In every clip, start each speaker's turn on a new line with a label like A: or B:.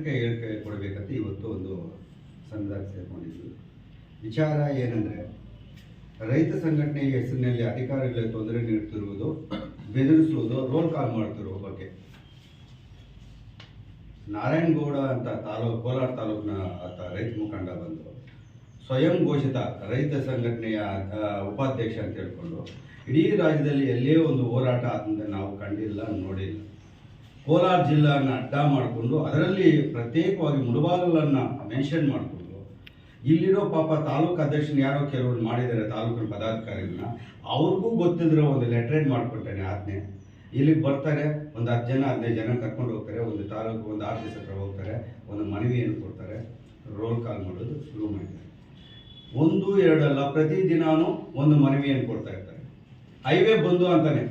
A: ಪತ್ರಿಕೆ ಹೇಳಿಕೆ ಕೊಡಬೇಕಂತ ಇವತ್ತು ಒಂದು ಸಂಘದಾಗ ಸೇರ್ಕೊಂಡಿದ್ವಿ ವಿಚಾರ ಏನಂದರೆ, ರೈತ ಸಂಘಟನೆಯ ಹೆಸರಿನಲ್ಲಿ ಅಧಿಕಾರಿಗಳಿಗೆ ತೊಂದರೆ ನೀಡುತ್ತಿರುವುದು, ಬೆದರಿಸುವುದು ರೋಲ್ ಕಾಲ್ ಮಾಡ್ತಿರುವ ಬಗ್ಗೆ. ನಾರಾಯಣಗೌಡ ಅಂತ ತಾಲೂಕು, ಕೋಲಾರ ತಾಲೂಕಿನ ರೈತ ಮುಖಂಡ ಬಂದು ಸ್ವಯಂ ಘೋಷಿತ ರೈತ ಸಂಘಟನೆಯ ಉಪಾಧ್ಯಕ್ಷ ಅಂತ ಹೇಳ್ಕೊಂಡು, ಇಡೀ ರಾಜ್ಯದಲ್ಲಿ ಎಲ್ಲೇ ಒಂದು ಹೋರಾಟ ಆದಂತೆ ನಾವು ಕಂಡಿಲ್ಲ, ನೋಡಿಲ್ಲ. ಕೋಲಾರ ಜಿಲ್ಲೆಯನ್ನ ಅಡ್ಡ ಮಾಡಿಕೊಂಡು ಅದರಲ್ಲಿ ಪ್ರತ್ಯೇಕವಾಗಿ ಮುಳುಬಾಗಲನ್ನು ಮೆನ್ಷನ್ ಮಾಡಿಕೊಂಡು ಇಲ್ಲಿರೋ ಪಾಪ ತಾಲೂಕು ಅಧ್ಯಕ್ಷನ ಯಾರೋ ಕೆಲವರು ಮಾಡಿದ್ದಾರೆ ತಾಲೂಕಿನ ಪದಾಧಿಕಾರಿಗಳನ್ನ, ಅವ್ರಿಗೂ ಗೊತ್ತಿದ್ರೆ ಒಂದು ಲೆಟ್ರೇಟ್ ಮಾಡಿಕೊಟ್ಟೇನೆ ಆಜ್ಞೆ. ಇಲ್ಲಿಗೆ ಬರ್ತಾರೆ, ಒಂದು ಹತ್ತು ಜನ, ಹದಿನೈದು ಜನ ಕರ್ಕೊಂಡು ಹೋಗ್ತಾರೆ, ಒಂದು ತಾಲೂಕು, ಒಂದು ಆಫೀಸ್ ಹತ್ರ ಹೋಗ್ತಾರೆ, ಒಂದು ಮನವಿಯನ್ನು ಕೊಡ್ತಾರೆ ರೋಲ್ ಕಾಲ್ ಮಾಡೋದು ಶುರು ಮಾಡಿದ್ದಾರೆ. ಒಂದು ಎರಡಲ್ಲ ಪ್ರತಿದಿನಾನು ಒಂದು ಮನವಿಯನ್ನು ಕೊಡ್ತಾ ಇರ್ತಾರೆ. ಹೈವೇ ಬಂದು ಅಂತಾನೆ.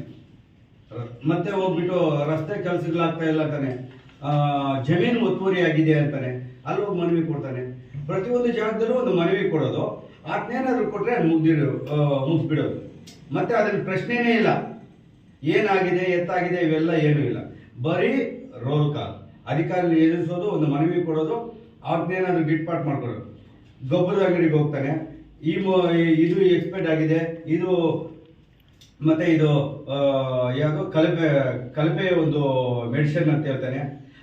A: ಮತ್ತೆ ಹೋಗ್ಬಿಟ್ಟು ರಸ್ತೆ ಕೆಲಸಗಳಾಗ್ತಾ ಇಲ್ಲ ಅಂತಾನೆ. ಜಮೀನು ಒತ್ತುವರಿ ಆಗಿದೆ ಅಂತಾನೆ. ಅಲ್ಲಿ ಹೋಗಿ ಮನವಿ ಕೊಡ್ತಾನೆ. ಪ್ರತಿಯೊಂದು ಜಾಗದಲ್ಲೂ ಒಂದು ಮನವಿ ಕೊಡೋದು. ಅದನ್ನೇನಾದ್ರು ಕೊಟ್ಟರೆ ಮುಗ್ದಿರೋ ಮುಗಿಸ್ಬಿಡೋದು. ಮತ್ತೆ ಅದನ್ನ ಪ್ರಶ್ನೆನೇ ಇಲ್ಲ. ಏನಾಗಿದೆ, ಎತ್ತಾಗಿದೆ, ಇವೆಲ್ಲ ಏನೂ ಇಲ್ಲ. ಬರೀ ರೋಲ್ ಕಾಲ್ ಅಧಿಕಾರಿ ಎದುರಿಸೋದು, ಒಂದು ಮನವಿ ಕೊಡೋದು ಅವ್ರನ್ನೇನಾದ್ರು ಗಿಟ್ಪಾಟ್ ಮಾಡ್ಕೊಡೋದು ಗೊಬ್ಬರದ ಅಂಗಡಿಗೆ ಹೋಗ್ತಾನೆ. ಈ ಇದು ಎಕ್ಸ್ಪೈರ್ಡ್ ಆಗಿದೆ. ಇದು ಮತ್ತೆ ಇದು ಯಾವುದು ಕಲಪೆ ಕಲಪೆ ಒಂದು ಮೆಡಿಸಿನ್ ಅಂತ ಹೇಳ್ತಾನೆ.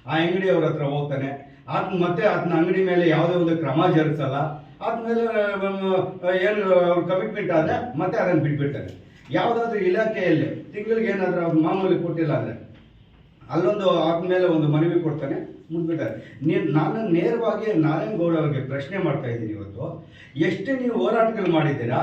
A: ಆ ಅಂಗಡಿ ಅವ್ರ ಹತ್ರ ಹೋಗ್ತಾನೆ. ಆತ ಮತ್ತೆ ಆತನ ಅಂಗಡಿ ಮೇಲೆ ಯಾವುದೇ ಒಂದು ಕ್ರಮ ಜರುಗಿಸಲ್ಲ. ಆದ್ಮೇಲೆ ಏನು ಅವ್ರ ಕಮಿಟ್ಮೆಂಟ್ ಆದರೆ ಮತ್ತೆ ಅದನ್ನು ಬಿಟ್ಬಿಡ್ತಾನೆ. ಯಾವುದಾದ್ರೂ ಇಲಾಖೆಯಲ್ಲಿ ತಿಂಗಳಿಗೆ ಏನಾದರೂ ಅವ್ರು ಮಾಮೂಲಿ ಕೊಟ್ಟಿಲ್ಲ ಅಂದ್ರೆ. ಅಲ್ಲೊಂದು ಆದ್ಮೇಲೆ ಒಂದು ಮನವಿ ಕೊಡ್ತಾನೆ ಮುಂದ್ಬಿಟ್ಟಾರೆ ನೀ ನಾನು ನೇರವಾಗಿ ನಾರಾಯಣಗೌಡ ಅವರಿಗೆ ಪ್ರಶ್ನೆ ಮಾಡ್ತಾ ಇದ್ದೀನಿ ಇವತ್ತು. ಎಷ್ಟು ನೀವು ಹೋರಾಟಗಳು ಮಾಡಿದ್ದೀರಾ?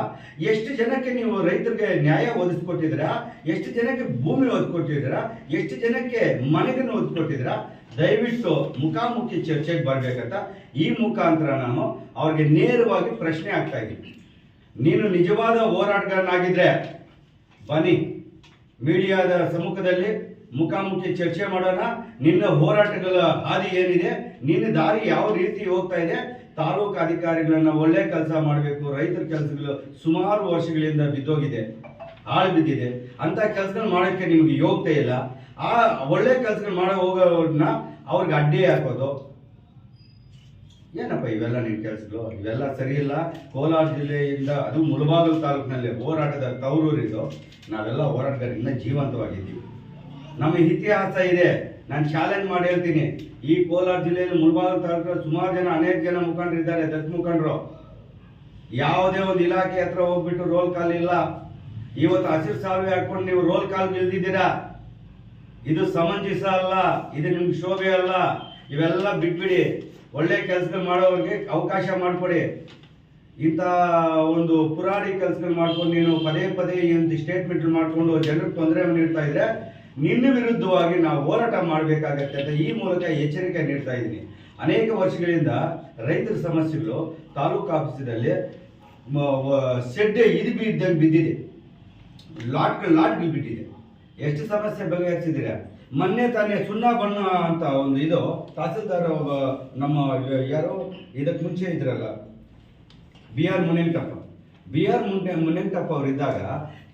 A: ಎಷ್ಟು ಜನಕ್ಕೆ ನೀವು ರೈತರಿಗೆ ನ್ಯಾಯ ಒದಗಿಸ್ಕೊಟ್ಟಿದ್ದೀರಾ? ಎಷ್ಟು ಜನಕ್ಕೆ ಭೂಮಿ ಒದಗಿಸ್ಕೊಟ್ಟಿದ್ದೀರಾ? ಎಷ್ಟು ಜನಕ್ಕೆ ಮನೆಗಳನ್ನು ಒದಗಿಸ್ಕೊಟ್ಟಿದ್ದೀರಾ? ದಯವಿಟ್ಟು ಮುಖಾಮುಖಿ ಚರ್ಚೆಗೆ ಬರಬೇಕಂತ ಈ ಮುಖಾಂತರ ನಾನು ಅವ್ರಿಗೆ ನೇರವಾಗಿ ಪ್ರಶ್ನೆ ಆಗ್ತಾ ಇದ್ದೀನಿ. ನೀನು ನಿಜವಾದ ಹೋರಾಟಗಾರನಾಗಿದ್ದರೆ ಬನ್ನಿ, ಮೀಡಿಯಾದ ಸಮ್ಮುಖದಲ್ಲಿ ಮುಖಾಮುಖಿ ಚರ್ಚೆ ಮಾಡೋಣ. ನಿನ್ನ ಹೋರಾಟಗಳ ಹಾದಿ ಏನಿದೆ, ನಿನ್ನ ದಾರಿ ಯಾವ ರೀತಿ ಹೋಗ್ತಾ ಇದೆ, ತಾಲೂಕು ಅಧಿಕಾರಿಗಳನ್ನ ಒಳ್ಳೆ ಕೆಲಸ ಮಾಡಬೇಕು, ರೈತರ ಕೆಲಸಗಳು ಸುಮಾರು ವರ್ಷಗಳಿಂದ ಬಿದ್ದೋಗಿದೆ, ಹಾಳು ಬಿದ್ದಿದೆ. ಅಂತ ಕೆಲಸಗಳು ಮಾಡೋಕ್ಕೆ ನಿಮಗೆ ಯೋಗ್ಯತೆ ಇಲ್ಲ. ಆ ಒಳ್ಳೆ ಕೆಲಸಗಳು ಮಾಡೋ ಹೋಗೋರನ್ನ ಅವ್ರಿಗೆ ಅಡ್ಡಿ ಹಾಕೋದು. ಏನಪ್ಪ ಇವೆಲ್ಲ ನಿನ್ನ ಕೆಲಸಗಳು? ಇವೆಲ್ಲ ಸರಿ ಕೋಲಾರ ಜಿಲ್ಲೆಯಿಂದ ಅದು ಮುಳಬಾಗಲು ತಾಲೂಕಿನಲ್ಲಿ ಹೋರಾಟದ ತವರೂರಿದ್ದು ನಾವೆಲ್ಲ ಹೋರಾಟಗಾರರಿಂದ ಜೀವಂತವಾಗಿದ್ದೀವಿ. ನಮ್ಮ ಇತಿಹಾಸ ಇದೆ. ನಾನು ಚಾಲೆಂಜ್ ಮಾಡಿ ಹೇಳ್ತೀನಿ. ಈ ಕೋಲಾರ ಜಿಲ್ಲೆಯಲ್ಲಿ ಮುಳಬಾಗಲು ತಾಲೂಕಲ್ಲಿ ಸುಮಾರು ಜನ, ಅನೇಕ ಜನ ಮುಖಂಡರಿದ್ದಾರೆ ದತ್ ಮುಖಂಡರು. ಯಾವುದೇ ಒಂದು ಇಲಾಖೆ ಹತ್ರ ಹೋಗ್ಬಿಟ್ಟು ರೋಲ್ ಕಾಲ್ ಇಲ್ಲ. ಇವತ್ತು ಹಸಿರು ಸಾವಿ ಹಾಕೊಂಡು ನೀವು ರೋಲ್ ಕಾಲ್ ಇಲ್ದಿದ್ದೀರಾ ಇದು ಸಮಂಜಸ ಅಲ್ಲ. ಇದು ನಿಮ್ಗೆ ಶೋಭೆ ಅಲ್ಲ. ಇವೆಲ್ಲ ಬಿಟ್ಬಿಡಿ. ಒಳ್ಳೆ ಕೆಲಸಗಳು ಮಾಡೋರಿಗೆ ಅವಕಾಶ ಮಾಡಿಕೊಡಿ. ಇಂಥ ಒಂದು ಪುರಾಣಿ ಕೆಲಸಗಳು ಮಾಡ್ಕೊಂಡು ನೀನು ಪದೇ ಪದೇ ಏನು ಸ್ಟೇಟ್ಮೆಂಟ್ ಮಾಡಿಕೊಂಡು ಜನರಿಗೆ ತೊಂದರೆ ನೀಡ್ತಾ ಇದ್ರೆ ನಿನ್ನ ವಿರುದ್ಧವಾಗಿ ನಾವು ಹೋರಾಟ ಮಾಡಬೇಕಾಗತ್ತೆ ಅಂತ ಈ ಮೂಲಕ ಎಚ್ಚರಿಕೆ ನೀಡ್ತಾ ಇದ್ದೀನಿ. ಅನೇಕ ವರ್ಷಗಳಿಂದ ರೈತರ ಸಮಸ್ಯೆಗಳು ತಾಲೂಕು ಆಫೀಸಿನಲ್ಲಿ ಸೆಡ್ಡೆ ಇದು ಬಿದ್ದಂಗೆ ಬಿದ್ದಿದೆ. ಲಾಟ್ ಲಾಟ್ ಬಿಟ್ಟಿದೆ ಎಷ್ಟು ಸಮಸ್ಯೆ ಬಗೆಹರಿಸಿದ್ದೀರಾ? ಮೊನ್ನೆ ತಾನೇ ಸುಣ್ಣ ಬಣ್ಣ ಅಂತ ಒಂದು ಇದು, ತಹಸೀಲ್ದಾರ್ ನಮ್ಮ, ಯಾರೋ, ಇದಕ್ಕೆ ಮುಂಚೆ ಇದ್ರಲ್ಲ, B R Munenkappa B R Mune Munenkappa ಅವ್ರು ಇದ್ದಾಗ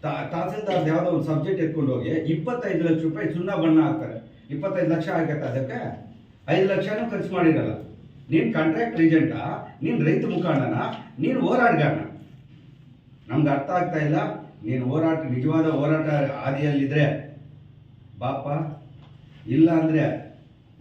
A: ತಹಸೀಲ್ದಾರ್ ಯಾವುದೋ ಒಂದು ಸಬ್ಜೆಕ್ಟ್ ಎತ್ಕೊಂಡು ಹೋಗಿ ಇಪ್ಪತ್ತೈದು ಲಕ್ಷ ರೂಪಾಯಿ ಸುಣ್ಣ ಬಣ್ಣ ಹಾಕ್ತಾರೆ. ಇಪ್ಪತ್ತೈದು ಲಕ್ಷ ಆಗತ್ತೆ ಅದಕ್ಕೆ? ಐದು ಲಕ್ಷನೂ ಖರ್ಚು ಮಾಡಿರಲ್ಲ. ನೀನು ಕಾಂಟ್ರಾಕ್ಟ್ ಏಜೆಂಟಾ ನೀನು ರೈತ ಮುಖಂಡನ? ನೀನು ಹೋರಾಟಗಾರನ? ನಮ್ಗೆ ಅರ್ಥ ಆಗ್ತಾ ಇಲ್ಲ. ನೀನು ಹೋರಾಟ, ನಿಜವಾದ ಹೋರಾಟ ಹಾದಿಯಲ್ಲಿದ್ದರೆ ಬಾಪ ಇಲ್ಲ ಅಂದರೆ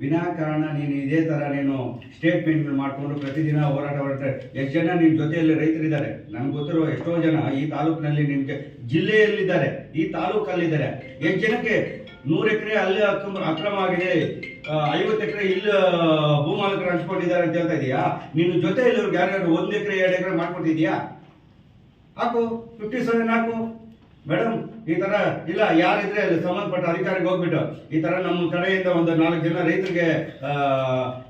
A: ವಿನಾಕಾರಣ ನೀನು ಇದೇ ಥರ ನೀನು ಸ್ಟೇಟ್ಮೆಂಟ್ ಮಾಡಿಕೊಂಡು ಪ್ರತಿದಿನ ಹೋರಾಟ ಮಾಡ್ತಾರೆ. ಎಷ್ಟು ಜನ ನಿನ್ನ ಜೊತೆಯಲ್ಲಿ ರೈತರಿದ್ದಾರೆ? ನನಗೆ ಗೊತ್ತಿರೋ ಎಷ್ಟೋ ಜನ ಈ ತಾಲೂಕಿನಲ್ಲಿ ನಿಮಗೆ ಜಿಲ್ಲೆಯಲ್ಲಿದ್ದಾರೆ. ಈ ತಾಲೂಕಲ್ಲಿದ್ದಾರೆ. ಎಷ್ಟು ಜನಕ್ಕೆ? ನೂರು ಎಕರೆ ಅಲ್ಲಿ ಅಕ್ರಮ ಅಕ್ರಮ ಆಗಿದೆ. ಐವತ್ತು ಎಕರೆ ಇಲ್ಲಿ ಭೂಮಾಲಕರು ಹಂಚ್ಕೊಂಡಿದ್ದಾರೆ ಅಂತ ಹೇಳ್ತಾ ಇದೀಯಾ? ನಿನ್ನ ಜೊತೆಯಲ್ಲಿ ಯಾರ್ಯಾರು ಒಂದು ಎಕರೆ, ಎರಡು ಎಕರೆ ಮಾಡ್ಕೊಟ್ಟಿದ್ಯಾ ಹಾಕು ಫಿಫ್ಟಿ ಸೆವೆನ್ ಹಾಕು. ಮೇಡಮ್, ಈ ತರ ಇಲ್ಲ, ಯಾರಿದ್ರೆ ಸಂಬಂಧಪಟ್ಟ ಅಧಿಕಾರಿಗೆ ಹೋಗ್ಬಿಟ್ಟು, ಈ ತರ ನಮ್ಮ ಕಡೆಯಿಂದ ಒಂದು ನಾಲ್ಕು ಜನ ರೈತರಿಗೆ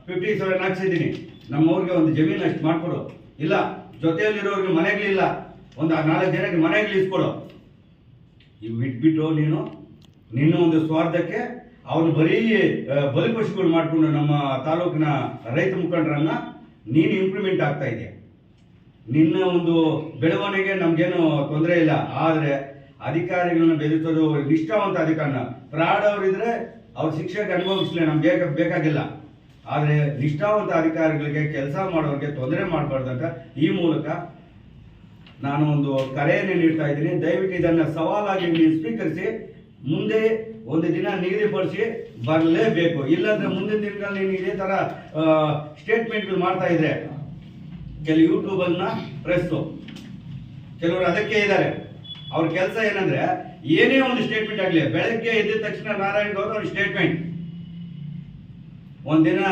A: ಫಿಫ್ಟಿ ಸೆವೆನ್ ಹಾಕ್ಸಿದ್ದೀನಿ. ನಮ್ಮವ್ರಿಗೆ ಒಂದು ಜಮೀನು ಅಷ್ಟು ಮಾಡ್ಕೊಡು. ಇಲ್ಲ, ಜೊತೆಯಲ್ಲಿರೋರಿಗೆ ಮನೆಗಳಿಲ್ಲ. ಒಂದು ನಾಲ್ಕು ಜನಕ್ಕೆ ಮನೆಗಳು ಇಸ್ಕೊಡು. ಇವು ಬಿಟ್ಬಿಟ್ಟು ನೀನು, ನಿನ್ನ ಒಂದು ಸ್ವಾರ್ಥಕ್ಕೆ ಅವನು ಬರೀ ಬಲಿಪಶುಗಳು ಮಾಡಿಕೊಂಡು ನಮ್ಮ ತಾಲೂಕಿನ ರೈತ ಮುಖಂಡರನ್ನ ನೀನು ಇಂಪ್ಲಿಮೆಂಟ್ ಆಗ್ತಾ ಇದೆಯಾ. ನಿನ್ನ ಒಂದು ಬೆಳವಣಿಗೆ ನಮ್ಗೇನು ತೊಂದರೆ ಇಲ್ಲ. ಆದರೆ ಅಧಿಕಾರಿಗಳನ್ನ ಬೆದರಿಸೋದು ನಿಷ್ಠಾವಂತ ಅಧಿಕಾರನ. ಅವರಿದ್ರೆ ಅವ್ರ ಶಿಕ್ಷೆಗೆ ಅನುಭವಿಸ್ಲಿ ನಮ್ಗೆ ಬೇಕ, ಬೇಕಾಗಿಲ್ಲ. ಆದರೆ ನಿಷ್ಠಾವಂತ ಅಧಿಕಾರಿಗಳಿಗೆ ಕೆಲಸ ಮಾಡೋರಿಗೆ ತೊಂದರೆ ಮಾಡಬಾರ್ದಂತ ಈ ಮೂಲಕ ನಾನು ಒಂದು ಕರೆಯನ್ನು ನೀಡ್ತಾ ಇದ್ದೀನಿ. ದಯವಿಟ್ಟು ಇದನ್ನು ಸವಾಲಾಗಿ ನೀವು ಸ್ವೀಕರಿಸಿ, ಮುಂದೆ ಒಂದು ದಿನ ನಿಗದಿಪಡಿಸಿ ಬರಲೇಬೇಕು. ಇಲ್ಲಾಂದ್ರೆ ಮುಂದಿನ ದಿನಗಳಲ್ಲಿ ನೀನು ಇದೇ ಥರ ಸ್ಟೇಟ್ಮೆಂಟ್ಗಳು ಮಾಡ್ತಾ ಇದ್ರೆ ಕೆಲವು ಯೂಟ್ಯೂಬನ್ನ ಪ್ರೆಸ್ಸು ಕೆಲವರು ಅದಕ್ಕೆ ಇದ್ದಾರೆ. ಅವ್ರ ಕೆಲಸ ಏನಂದ್ರೆ, ಏನೇ ಒಂದು ಸ್ಟೇಟ್ಮೆಂಟ್ ಆಗಲಿ, ಬೆಳಗ್ಗೆ ಎದ್ದ ತಕ್ಷಣ ನಾರಾಯಣ್ ಗೌಡ ಒಂದು ಸ್ಟೇಟ್ಮೆಂಟ್ ಒಂದಿನ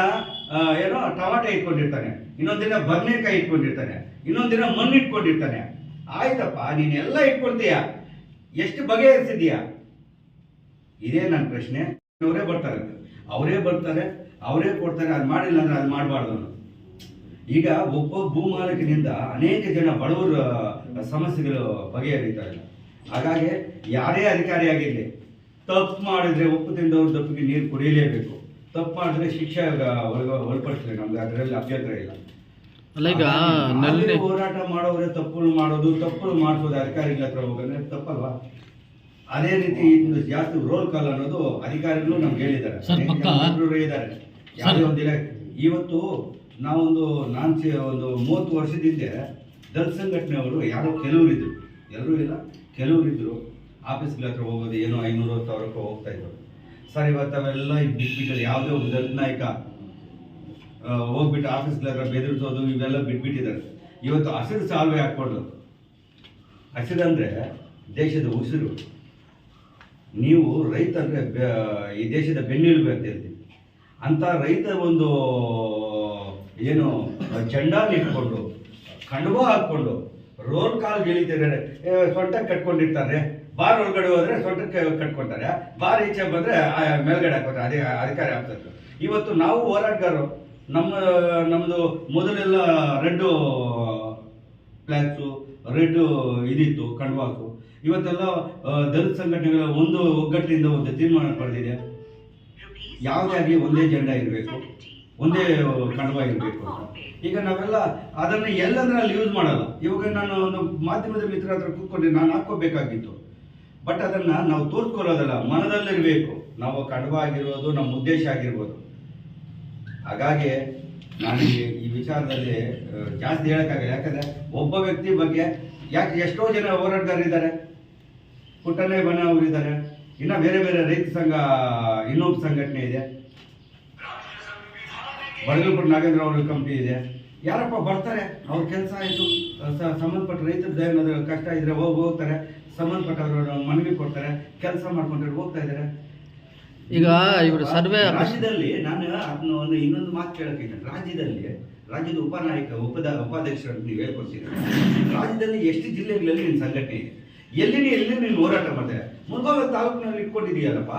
A: ಏನೋ ಟಮಾಟೆ ಇಟ್ಕೊಂಡಿರ್ತಾನೆ, ಇನ್ನೊಂದಿನ ದಿನ ಬದನೆಕಾಯಿ ಇಟ್ಕೊಂಡಿರ್ತಾನೆ, ಇನ್ನೊಂದಿನ ದಿನ ಮಣ್ಣು ಇಟ್ಕೊಂಡಿರ್ತಾನೆ ಆಯ್ತಪ್ಪ, ನೀನೆಲ್ಲ ಇಟ್ಕೊಳ್ತೀಯ? ಎಷ್ಟು ಬಗೆಹರಿಸಿದೀಯ ಇದೇ ನನ್ನ ಪ್ರಶ್ನೆ. ಅವರೇ ಬರ್ತಾರೆ. ಅವರೇ ಬರ್ತಾರೆ, ಅವರೇ ಕೊಡ್ತಾರೆ, ಅದು ಮಾಡಿಲ್ಲ ಅಂದ್ರೆ ಅದು ಮಾಡಬಾರ್ದು ಈಗ ಒಬ್ಬ ಭೂಮಾಲಕನಿಂದ ಅನೇಕ ಜನ ಬಡವರ ಸಮಸ್ಯೆಗಳು ಬಗೆಹರಿತಾ ಇಲ್ಲ. ಹಾಗಾಗಿ ಯಾರೇ ಅಧಿಕಾರಿಯಾಗಿರಲಿ ತಪ್ಪು ಮಾಡಿದ್ರೆ ಉಪ್ಪು ತಿಂದವ್ರ ತಪ್ಪಿಗೆ ನೀರು ಕುಡಿಯಲೇಬೇಕು. ತಪ್ಪು ಮಾಡಿದ್ರೆ ಶಿಕ್ಷೆ ಒಳಪಡಿಸ್ಲಿ ನಮ್ಗೆ ಅದರಲ್ಲಿ ಅಭ್ಯಂತರ ಇಲ್ಲ.
B: ಅಲ್ಲ ಈಗ
A: ಹಾಗಾಗಿ
B: ನಲ್ಲಿ
A: ಹೋರಾಟ ಮಾಡೋರೆ ತಪ್ಪುಗಳು ಮಾಡೋದು ತಪ್ಪುಗಳು ಮಾಡಿಸೋದು ಅಧಿಕಾರಿಗಳ ಹತ್ರ ಹೋಗಂದ್ರೆ ತಪ್ಪಲ್ವಾ? ಅದೇ ರೀತಿ ಇದು ಜಾಸ್ತಿ ರೋಲ್ ಕಾಲ್ ಅನ್ನೋದು ಅಧಿಕಾರಿಗಳು ನಮ್ಗೆ ಹೇಳಿದ್ದಾರೆ. ಇದ್ದಾರೆ. ಯಾವುದೇ ಒಂದು ಇಲಾಖೆ. ಇವತ್ತು ನಾವೊಂದು ನಾನು ಒಂದು ಮೂವತ್ತು ವರ್ಷದಿಂದ ದಲ್ ಸಂಘಟನೆಯವರು ಯಾರೋ ಕೆಲವರು ಇದ್ರು ಎಲ್ಲರೂ ಇಲ್ಲ ಕೆಲವರು ಇದ್ರು ಆಫೀಸ್ಗಳ ಹತ್ರ ಹೋಗೋದು ಏನೋ ಐನೂರು ಸಾವಿರಕ್ಕೆ ಹೋಗ್ತಾ ಇದ್ರು. ಸರ್, ಇವತ್ತು ಅವೆಲ್ಲ ಬಿಟ್ಬಿಟ್ಟು ಯಾವುದೇ ಒಂದು ದಲಿತ ನಾಯಕ ಹೋಗ್ಬಿಟ್ಟು ಆಫೀಸ್ಗಳ ಹತ್ರ ಬೆದರಿಸೋದು, ಇವೆಲ್ಲ ಬಿಟ್ಬಿಟ್ಟಿದ್ದಾರೆ. ಇವತ್ತು ಹಸಿರು ಸಾಲ್ವೆ ಹಾಕ್ಕೊಂಡು. ಹಸಿರು ಅಂದರೆ ದೇಶದ ಉಸಿರು. ನೀವು ರೈತ ಅಂದರೆ ಈ ದೇಶದ ಬೆನ್ನೆಲುಬು ಅಂತ ಹೇಳ್ತೀವಿ. ಅಂತ ರೈತ ಒಂದು, ಏನು ಚಂಡಾನ ಇಟ್ಕೊಂಡು ಕಂಡುವ ಹಾಕ್ಕೊಂಡು ರೋಲ್ ಕಾಲ್ ಗೆಳಿತಿದ್ದಾರೆ ಸೊಂಟ ಕಟ್ಕೊಂಡಿರ್ತಾರೆ. ಬಾರ್ ಒಳಗಡೆ ಹೋದ್ರೆ ಸೊಂಟಕ್ಕೆ ಕಟ್ಕೊಂತಾರೆ. ಬಾರ್ ಈಚೆ ಬಂದ್ರೆ ಆ ಮೇಲ್ಗಡೆ ಹಾಕೋತಾರೆ ಅದೇ ಅಧಿಕಾರಿ ಆಗ್ತದೆ. ಇವತ್ತು ನಾವು ಹೋರಾಟಗಾರರು. ನಮ್ಮ ನಮ್ಮದು ಮೊದಲೆಲ್ಲ ರೆಡ್ಡು ಫ್ಲಾಗ್ಸು ರೆಡ್ ಇದಿತ್ತು ಕಣ್ವಾಕು ಇವತ್ತೆಲ್ಲ ದಲಿತ ಸಂಘಟನೆಗಳ ಒಂದು ಒಗ್ಗಟ್ಟಿನಿಂದ ಒಂದು ತೀರ್ಮಾನ ಪಡೆದಿದೆ. ಯಾವುದೇ ಆಗಲಿ ಒಂದೇ ಜೆಂಡಾ ಇರಬೇಕು. ಒಂದೇ ಅಂತ. ಈಗ ನಾವೆಲ್ಲ ಅದನ್ನು ಎಲ್ಲಂದ್ರೆ ಅಲ್ಲಿ ಯೂಸ್ ಮಾಡಲ್ಲ. ಇವಾಗ ನಾನು ಒಂದು ಮಾಧ್ಯಮದ ಮಿತ್ರ ಹತ್ರ ಕೂತ್ಕೊಂಡು, ನಾನು ಹಾಕೋಬೇಕಾಗಿತ್ತು ಬಟ್ ಅದನ್ನ ನಾವು ತೋರಿಸ್ಕೊಳ್ಳೋದಲ್ಲ ಮನದಲ್ಲಿರಬೇಕು. ನಾವು ಕಡವ ನಮ್ಮ ಉದ್ದೇಶ ಆಗಿರ್ಬೋದು. ಹಾಗಾಗಿ ನಾನು ಈ- ವಿಚಾರದಲ್ಲಿ ಜಾಸ್ತಿ ಹೇಳೋಕ್ಕಾಗಲ್ಲ. ಯಾಕಂದ್ರೆ ಒಬ್ಬ ವ್ಯಕ್ತಿ ಬಗ್ಗೆ ಯಾಕೆ ಎಷ್ಟೋ ಜನ ಹೋರಾಟಗಾರರಿದ್ದಾರೆ. ಪುಟ್ಟನೇ ಬನ ಅವರಿದ್ದಾರೆ ಇನ್ನು ಬೇರೆ ಬೇರೆ ರೈತ ಸಂಘ ಇನ್ನೊಂದು ಸಂಘಟನೆ ಇದೆ. ಬಡಗಲ್ಪುರ ನಾಗೇಂದ್ರ ಅವರ ಕಂಪ್ನಿ ಇದೆ. ಯಾರಪ್ಪ ಬರ್ತಾರೆ? ಅವ್ರ ಕೆಲಸ ಆಯಿತು. ಸಂಬಂಧಪಟ್ಟ ರೈತರದ್ದು ಕಷ್ಟ ಇದ್ರೆ ಹೋಗಿ ಹೋಗ್ತಾರೆ. ಸಂಬಂಧಪಟ್ಟವರು ಮನವಿ ಕೊಡ್ತಾರೆ. ಕೆಲಸ ಮಾಡ್ಕೊಂಡ್ರೆ ಹೋಗ್ತಾ ಇದ್ದಾರೆ
B: ಈಗ ಇವರು ಸರ್ವೆ
A: ರಾಜ್ಯದಲ್ಲಿ ನಾನು ಅದನ್ನ ಒಂದು ಇನ್ನೊಂದು ಮಾತು ಕೇಳಕ್ಕೆ ರಾಜ್ಯದಲ್ಲಿ ರಾಜ್ಯದ ಉಪನಾಯಕ ಉಪದ ಉಪಾಧ್ಯಕ್ಷರು ನೀವು ಹೇಳ್ಕೊಡ್ತೀರ? ರಾಜ್ಯದಲ್ಲಿ ಎಷ್ಟು ಜಿಲ್ಲೆಗಳಲ್ಲಿ ನಿಮ್ಮ ಸಂಘಟನೆ ಇದೆ? ಎಲ್ಲಿ ನೀ- ಎಲ್ಲಿ ನೀನು ಹೋರಾಟ ಮಾಡ್ತಾರೆ ಮುಲ್ಬಾಗಲ್ ತಾಲೂಕಿನಲ್ಲಿ ಇಟ್ಕೊಂಡಿದೀಯಲ್ಲಪ್ಪ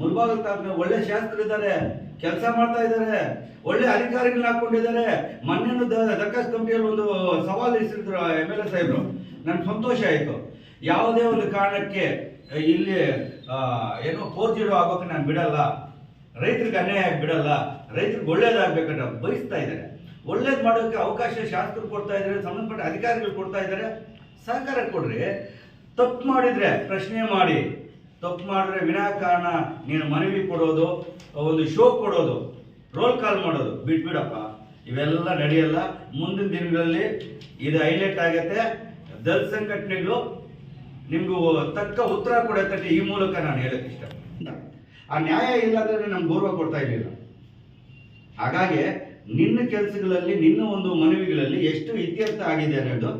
A: ಮುಲ್ಬಾಗಲ್ ತಾಲೂಕಿನ ಒಳ್ಳೆ ಶಾಸ್ತ್ರಿದ್ದಾರೆ ಕೆಲಸ ಮಾಡ್ತಾ ಇದ್ದಾರೆ, ಒಳ್ಳೆ ಅಧಿಕಾರಿಗಳನ್ನ ಹಾಕೊಂಡಿದ್ದಾರೆ. ಮೊನ್ನೆ ದರ್ಖಾಸ್ ಕಮಿಟಿಯಲ್ಲಿ ಒಂದು ಸವಾಲು ಎಸರಿದ್ರು ಎಂ ಎಲ್ ಎ ಸಾಹೇಬ್ರು. ನನ್ಗೆ ಸಂತೋಷ ಆಯಿತು. ಯಾವುದೇ ಒಂದು ಕಾರಣಕ್ಕೆ ಇಲ್ಲಿ ಏನೋ ಫೋರ್ ಜೀರೋ ಆಗೋಕೆ ನಾನು ಬಿಡಲ್ಲ. ರೈತರಿಗೆ ಅನ್ಯಾಯ ಬಿಡಲ್ಲ ರೈತರಿಗೆ ಒಳ್ಳೇದಾಗಬೇಕಂತ ಬಯಸ್ತಾ ಇದ್ದಾರೆ. ಒಳ್ಳೇದು ಮಾಡೋಕ್ಕೆ ಅವಕಾಶ ಶಾಸಕರು ಕೊಡ್ತಾ ಇದ್ದಾರೆ, ಸಂಬಂಧಪಟ್ಟ ಅಧಿಕಾರಿಗಳು ಕೊಡ್ತಾ ಇದ್ದಾರೆ. ಸಹಕಾರ ಕೊಡ್ರಿ. ತಪ್ಪು ಮಾಡಿದ್ರೆ ಪ್ರಶ್ನೆ ಮಾಡಿ. ತಪ್ಪು ಮಾಡಿದ್ರೆ ವಿನಾಕಾರಣ ನೀನು ಮನವಿ ಕೊಡೋದು, ಒಂದು ಶೋ ಕೊಡೋದು ರೋಲ್ ಕಾಲ್ ಮಾಡೋದು. ಬಿಟ್ಬಿಡಪ್ಪ. ಇವೆಲ್ಲ ನಡೆಯಲ್ಲ. ಮುಂದಿನ ದಿನಗಳಲ್ಲಿ ಇದು ಹೈಲೈಟ್ ಆಗತ್ತೆ. ದಲ್ ಸಂಘಟನೆಗಳು ನಿಮ್ಗೂ ತಕ್ಕ ಉತ್ತರ ಕೊಡತ್ತೆ ಈ ಮೂಲಕ ನಾನು ಹೇಳಕ್ ಇಷ್ಟ ಆ ನ್ಯಾಯ ಇಲ್ಲ ಅಂದ್ರೆ ನಮ್ಗೆ ಗೌರವ ಕೊಡ್ತಾ ಇರಲಿಲ್ಲ. ಹಾಗಾಗಿ ನಿನ್ನ ಕೆಲಸಗಳಲ್ಲಿ, ನಿನ್ನ ಒಂದು ಮನವಿಗಳಲ್ಲಿ ಎಷ್ಟು ಇತ್ಯರ್ಥ ಆಗಿದೆ ಅನ್ನೋದು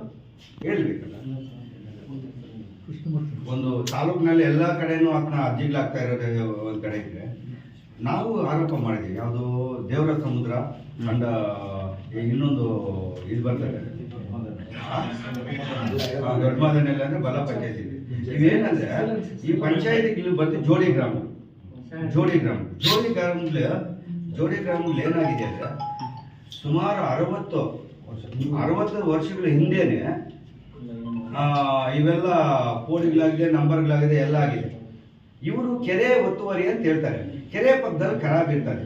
A: ಹೇಳ್ಬೇಕಲ್ಲ. ಒಂದು ತಾಲೂಕಿನಲ್ಲಿ ಎಲ್ಲ ಕಡೆನೂ ಅದನ್ನ ಅರ್ಜಿಗಳಾಗ್ತಾ ಇರೋದು ಒಂದು ಕಡೆ ಇದ್ರೆ, ನಾವು ಆರೋಪ ಮಾಡಿದ್ವಿ. ಯಾವುದು ದೇವರ ಸಮುದ್ರ ಅಂಡ್ ಇನ್ನೊಂದು ಇದು ಬರ್ತದೆ ದೊಡ್ಡ ಮಾದನೆಲ್ಲ ಅಂದ್ರೆ ಬಲ ಪಂಚಾಯತ್ ಇದೆ ಇವೇನಂದ್ರೆ, ಈ ಪಂಚಾಯತ್ ಇಲ್ಲಿ ಬಂದು ಜೋಡಿ ಗ್ರಾಮ ಜೋಡಿ ಗ್ರಾಮ, ಜೋಡಿ ಗ್ರಾಮದಲ್ಲಿ ಜೋಡಿ ಗ್ರಾಮದಲ್ಲಿ ಏನಾಗಿದೆ ಅಂದ್ರೆ, ಸುಮಾರು ಅರವತ್ತು ಅರವತ್ತು ವರ್ಷಗಳ ಹಿಂದೆನೆ ಇವೆಲ್ಲ ಪೋಲಿಗಳಾಗಿದೆ, ನಂಬರ್ಗಳಾಗಿದೆ, ಎಲ್ಲ ಆಗಿದೆ. ಇವರು ಕೆರೆ ಒತ್ತುವರಿ ಅಂತ ಹೇಳ್ತಾರೆ. ಕೆರೆ ಪಕ್ಕದಲ್ಲಿ ಖರಾಬ್ ಇರ್ತಾರೆ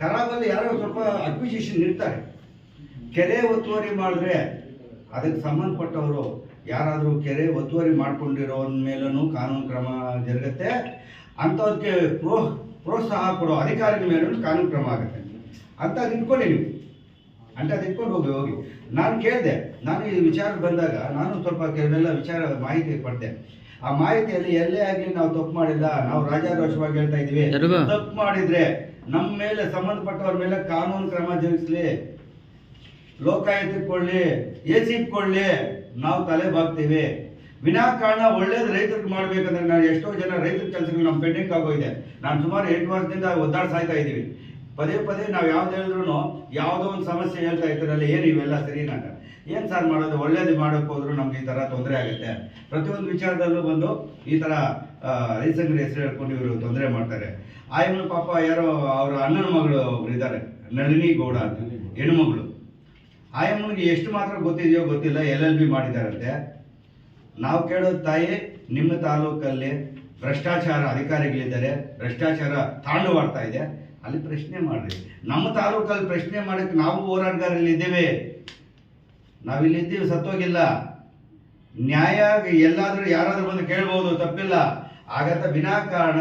A: ಖರಾಬಲ್ಲಿ ಯಾರೋ ಸ್ವಲ್ಪ ಅಕ್ವಿಸಿಷನ್ ಇರ್ತಾರೆ ಕೆರೆ ಒತ್ತುವರಿ ಮಾಡಿದ್ರೆ ಅದಕ್ಕೆ ಸಂಬಂಧಪಟ್ಟವರು ಯಾರಾದರೂ ಕೆರೆ ಒತ್ತುವರಿ ಮಾಡಿಕೊಂಡಿರೋ ಮೇಲೂ ಕಾನೂನು ಕ್ರಮ ಜರುಗತ್ತೆ. ಅಂಥವ್ರಿಗೆ ಪ್ರೋ ಪ್ರೋತ್ಸಾಹ ಕೊಡೋ ಅಧಿಕಾರಿಗಳ ಮೇಲೂ ಕಾನೂನು ಕ್ರಮ ಆಗುತ್ತೆ. ಅಂತ ನಿಂತ್ಕೊಳ್ಳಿ ನೀವು. ಅಂತ ಅದು ಇಟ್ಕೊಂಡು ಹೋಗಿ ಹೋಗಿ. ನಾನು ಕೇಳಿದೆ ನಾನು ಈ ವಿಚಾರ ಬಂದಾಗ ನಾನು ಸ್ವಲ್ಪ ಕೆಲವೆಲ್ಲ ವಿಚಾರ ಮಾಹಿತಿ ಪಡೆದೆ ಆ ಮಾಹಿತಿಯಲ್ಲಿ ಎಲ್ಲೇ ಆಗಲಿ ನಾವು ತಪ್ಪು ಮಾಡಿಲ್ಲ ನಾವು ರಾಜಾರೋಷವಾಗಿ ಹೇಳ್ತಾ ಇದೀವಿ ತಪ್ಪು ಮಾಡಿದ್ರೆ ನಮ್ಮ ಮೇಲೆ ಸಂಬಂಧಪಟ್ಟವ್ರ ಮೇಲೆ ಕಾನೂನು ಕ್ರಮ ಜರುಗಿಸ್ಲಿ. ಸಿ ಕೊಡ್ಲಿ ನಾವು ತಲೆ ಬಾಗ್ತೀವಿ. ವಿನಾಕಾರಣ ಒಳ್ಳೇದು ರೈತರಿಗೆ ಮಾಡ್ಬೇಕಂದ್ರೆ ನಾನು ಎಷ್ಟೋ ಜನ ರೈತರ ಕೆಲಸಗಳು ನಮ್ಮ ಪೆಂಡಿಂಗ್ ಆಗೋಗಿದೆ. ನಾನು ಸುಮಾರು ಎಂಟು ವರ್ಷದಿಂದ ಒದ್ದಾಡ ಸಾಯ್ತಾ ಇದ್ದೀವಿ. ಪದೇ ಪದೇ ನಾವು ಯಾವ್ದು ಹೇಳಿದ್ರು ಯಾವುದೋ ಒಂದು ಸಮಸ್ಯೆ ಹೇಳ್ತಾ ಇರ್ತಾರಲ್ಲ ಏನು ಇವೆಲ್ಲ ಸರಿನಾ ಏನು ಸರ್ ಮಾಡೋದು? ಒಳ್ಳೇದು ಮಾಡಕ್ಕೆ ಹೋದ್ರು ನಮ್ಗೆ ಈ ಥರ ತೊಂದರೆ ಆಗುತ್ತೆ. ಪ್ರತಿಯೊಂದು ವಿಚಾರದಲ್ಲೂ ಬಂದು ಈ ಥರ ರೈಸಂಗ್ರಿ ಹೆಸರು ಹೇಳ್ಕೊಂಡು ಇವರು ತೊಂದರೆ ಮಾಡ್ತಾರೆ. ಆಯಮ್ಮನ ಪಾಪ ಯಾರೋ ಅವರ ಅಣ್ಣನ ಮಗಳು ಒಬ್ರು ಇದ್ದಾರೆ ನಳಿನಿ ಗೌಡ ಅಂತ. ಹೆಣ್ಮಗಳು ಆಯಮ್ಮನಿಗೆ ಎಷ್ಟು ಮಾತ್ರ ಗೊತ್ತಿದೆಯೋ ಗೊತ್ತಿಲ್ಲ, ಎಲ್ ಎಲ್ ಬಿ ಮಾಡಿದಾರಂತೆ ನಾವು ಕೇಳೋದು ತಾಯಿ ನಿಮ್ಮ ತಾಲೂಕಲ್ಲಿ ಭ್ರಷ್ಟಾಚಾರ ಅಧಿಕಾರಿಗಳಿದ್ದಾರೆ. ಭ್ರಷ್ಟಾಚಾರ ತಾಂಡವಾಡ್ತಾ ಇದೆ. ಅಲ್ಲಿ ಪ್ರಶ್ನೆ ಮಾಡ್ರಿ. ನಮ್ಮ ತಾಲೂಕಲ್ಲಿ ಪ್ರಶ್ನೆ ಮಾಡಕ್ಕೆ ನಾವು ಹೋರಾಟಗಾರಲ್ಲಿ ಇದ್ದೇವೆ. ನಾವಿಲ್ಲಿ ಇದ್ದೀವಿ, ಸತ್ತೋಗಿಲ್ಲ. ನ್ಯಾಯ ಎಲ್ಲಾದರೂ ಯಾರಾದರೂ ಬಂದು ಕೇಳ್ಬೋದು, ತಪ್ಪಿಲ್ಲ. ಆಗತ್ತ ವಿನಾಕಾರಣ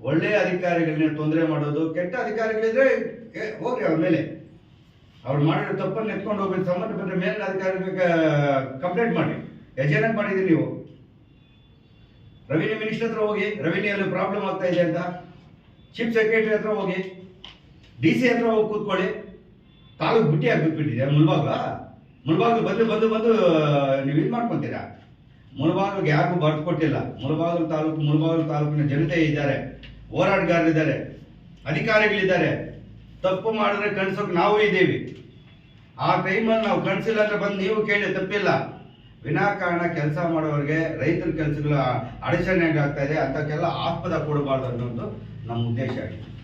A: ಒಳ್ಳೆಯ ಅಧಿಕಾರಿಗಳನ್ನ ತೊಂದರೆ ಮಾಡೋದು, ಕೆಟ್ಟ ಅಧಿಕಾರಿಗಳಿದ್ರೆ ಹೋಗ್ರಿ ಅವ್ರ ಮೇಲೆ. ಅವ್ರು ಮಾಡಿರೋ ತಪ್ಪನ್ನು ಎತ್ಕೊಂಡು ಹೋಗಿ ಸಂಬಂಧಪಟ್ಟ ಮೇಲಿನ ಅಧಿಕಾರಿಗಳಿಗೆ ಕಂಪ್ಲೇಂಟ್ ಮಾಡಿ. ಜನಕ್ಕೆ ಮಾಡಿದ್ದೀರಿ ನೀವು. ರೆವಿನ್ಯೂ ಮಿನಿಸ್ಟರ್ ಹತ್ರ ಹೋಗಿ ರೆವಿನ್ಯೂಯಲ್ಲಿ ಪ್ರಾಬ್ಲಮ್ ಆಗ್ತಾ ಇದೆ ಅಂತ. ಚೀಫ್ ಸೆಕ್ರೆಟರಿ ಹತ್ರ ಹೋಗಿ. ಡಿ ಸಿ ಹತ್ರ ಹೋಗಿ ಕೂತ್ಕೊಳ್ಳಿ. ತಾಲೂಕು ಬಿಟ್ಟಿ ಆಗ್ಬಿಟ್ಬಿಟ್ಟಿದೆ ಮುಳ್ಬಾಗ್ಲ? ಮುಳ್ಬಾಗ್ಲು ಬಂದು ಬಂದು ಬಂದು, ನೀವು ಇದು ಮಾಡ್ಕೊತೀರಾ? ಮುಳಬಾಗಿಲಿಗೆ ಯಾರಿಗೂ ಬರ್ದು ಕೊಟ್ಟಿಲ್ಲ. ಮುಳಬಾಗಿಲು ತಾಲೂಕು, ಮುಳಬಾಗಿಲು ತಾಲೂಕಿನ ಜನತೆ ಇದ್ದಾರೆ. ಹೋರಾಟಗಾರರಿದ್ದಾರೆ ಅಧಿಕಾರಿಗಳಿದ್ದಾರೆ. ತಪ್ಪು ಮಾಡಿದ್ರೆ ಕಣಿಸೋಕೆ ನಾವು ಇದ್ದೀವಿ. ಆ ಟೈಮಲ್ಲಿ ನಾವು ಕಣಿಸಿಲ್ಲ ಅಂದ್ರೆ ಬಂದು ನೀವು ಕೇಳಿ, ತಪ್ಪಿಲ್ಲ. ವಿನಾಕಾರಣ ಕೆಲಸ ಮಾಡೋರಿಗೆ ರೈತರ ಕೆಲಸಗಳ ಅಡಚಣೆ ಆಗ್ತಾ ಇದೆ. ಅಂಥಕ್ಕೆಲ್ಲ ಆಸ್ಪದ ಕೊಡಬಾರ್ದು ಅನ್ನೋದು ನಮ್ಮ ಉದ್ದೇಶ. ಆಗಿದೆ